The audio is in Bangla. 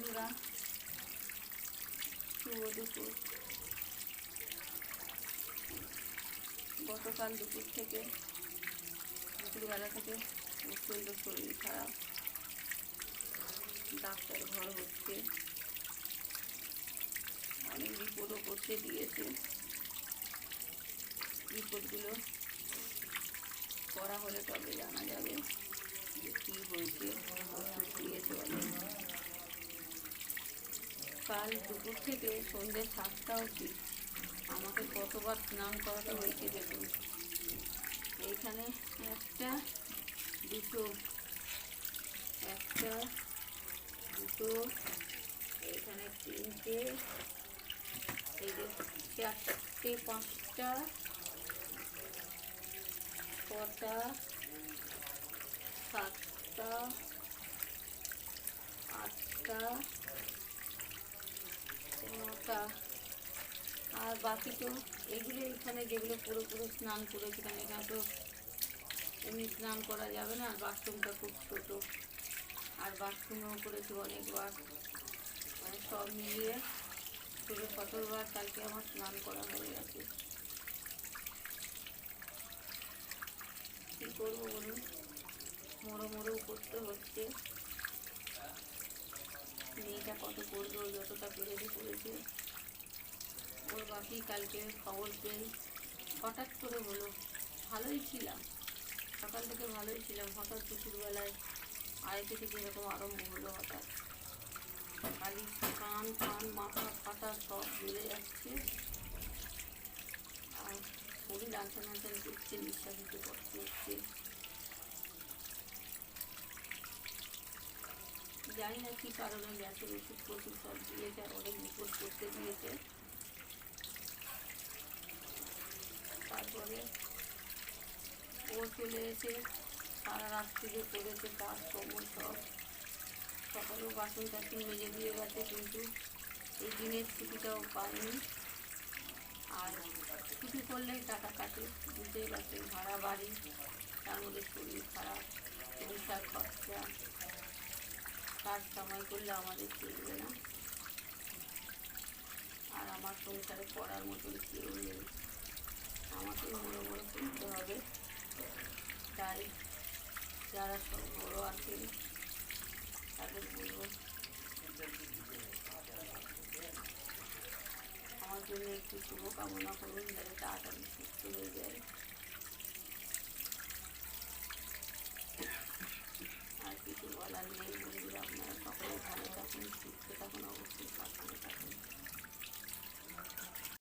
বন্ধুরা। শুভ দুপুর। গতকাল দুপুর থেকে, দুপুরবেলা থেকে প্রচণ্ড শরীর খারাপ। ডাক্তার ঘর হচ্ছে। অনেক রিপোর্টও করতে দিয়েছে। রিপোর্টগুলো করা হলে তবে জানা যাবে যে কী হয়েছে ওষুধ দিয়েছে বলে কাল দুপুর থেকে সন্ধ্যে সাতটা অবধি আমাকে কতবার স্নান করাতে হয়েছে দেখুন। এইখানে একটা, দুটো একটা, দুটো এখানে তিনটে, এই যে চারটে, পাঁচটা, ছটা, সাতটা, আটটা নটা আর বাকি তো এগুলো এখানে যেগুলো পুরো পুরো স্নান করেছি, কারণ এখানে তো এমনি স্নান করা যাবে না, আর বাথরুমটা খুব ছোটো। আর বাথরুমেও করেছি অনেকবার। মানে সব মিলিয়ে ষোলো সতেরোবার কালকে আমার স্নান করা হয়ে গেছে। কী করব বলুন? মরো মরো করতে হচ্ছে। মেয়েটা কত করবে যতটা পেরেছে করেছে। ওর বাকি কালকে খবর পেয়ে হঠাৎ করে হলো ভালোই ছিলাম। সকাল থেকে ভালোই ছিলাম। হঠাৎ দুপুরবেলায় আড়াইটে থেকে এরকম আরম্ভ হলো হঠাৎ। খালি কান কান, মাথা, ফাটা সব জ্বলে যাচ্ছে। আর শরীর আনচান আনচান করছে নিঃশ্বাস জানি না কী কারণে গ্যাসের ওষুধ ফষুধ সব দিয়েছে আর অনেক রিপোর্ট করতে দিয়েছে। তারপরে ও চলে এসে সারা রাত্রি যে করেছে তার সময় সব। সকালেও বাসন টাসন মেজে দিয়ে গেছে, কিন্তু এই দিনের ছুটিটাও পাইনি। আর ছুটি করলেই টাকা কাটে, বুঝতেই পারছেন, ভাড়া বাড়ি, তার মধ্যে শরীর খারাপ সংসার খরচা। কাজ কামাই করলে আমাদের চলবে না। আর আমার সংসারে পড়ার মতন কেউ নেই। আমাকে মনে মনে করতে হবে। তাই যারা সব বড় আছেন তাদের বলব, আমার জন্য একটু শুভকামনা করুন, যাতে তাড়াতাড়ি সুস্থ হয়ে যায়।